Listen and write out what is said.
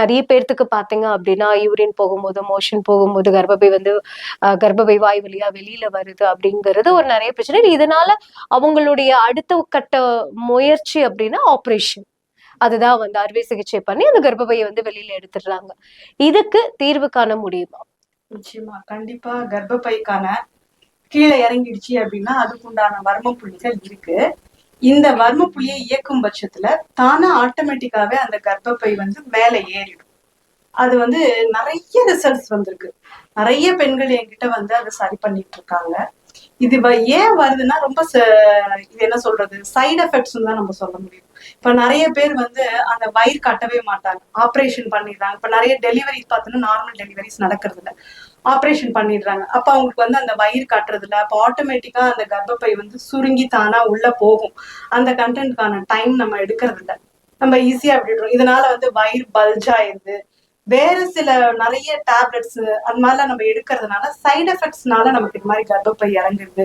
நிறைய பேர்த்துக்கு பார்த்தீங்க அப்படின்னா யூரின் போகும்போது மோஷன் போகும்போது கர்ப்பப்பை வந்து கர்ப்பப்பை வாய் வழியா வெளியில வருது அப்படிங்கிறது ஒரு நிறைய பிரச்சனை. இதனால அவங்களுடைய அடுத்த கட்ட முயற்சி அப்படின்னா ஆப்ரேஷன் அதுதான் வந்து அறுவை சிகிச்சை பண்ணி அந்த கர்ப்பப்பையை வந்து வெளியில எடுத்துடுறாங்க. இதுக்கு தீர்வு காண முடியுமா? நிச்சயமா கண்டிப்பா கர்ப்பப்பைக்கான கீழே இறங்கிடுச்சு அப்படின்னா அதுக்குண்டான வர்ம புள்ளிகள் இருக்கு. இந்த வர்ம புள்ளியை இயக்கும் பட்சத்துல தானா ஆட்டோமேட்டிக்காவே அந்த கர்ப்பப்பை வந்து மேல ஏறிடும். அது வந்து நிறைய ரிசல்ட்ஸ் வந்திருக்கு. நிறைய பெண்கள் என்கிட்ட வந்து அதை சரி பண்ணிட்டு இருக்காங்க. இது ஏன் வருதுன்னா ரொம்ப ச- இது என்ன சொல்றது? சைடு எஃபெக்ட்ஸ் தான் நம்ம சொல்ல முடியும். இப்ப நிறைய பேர் வந்து அந்த வயிறு கட்டவே மாட்டாங்க. ஆப்ரேஷன் பண்ணிடுறாங்க. இப்ப நிறைய டெலிவரி பார்த்தோன்னா நார்மல் டெலிவரிஸ் நடக்கிறது இல்லை ஆப்ரேஷன் பண்ணிடுறாங்க. அப்போ அவங்களுக்கு வந்து அந்த வயிறு கட்டுறதுல அப்போ ஆட்டோமேட்டிக்காக ஆட்டோமேட்டிக்கா அந்த கர்ப்பப்பை வந்து சுருங்கி தானா உள்ளே போகும். அந்த கண்டென்ட்கான டைம் நம்ம எடுக்கிறதில்ல. நம்ம ஈஸியா விட்டுடுறோம். இதனால வந்து வயிறு பல்ஜ் ஆயிருது. வேறு சில நிறைய டேப்லெட்ஸ் அது மாதிரிலாம் நம்ம எடுக்கிறதுனால சைடு எஃபெக்ட்ஸ்னால நமக்கு இது மாதிரி கர்ப்பப்பை இறங்குறது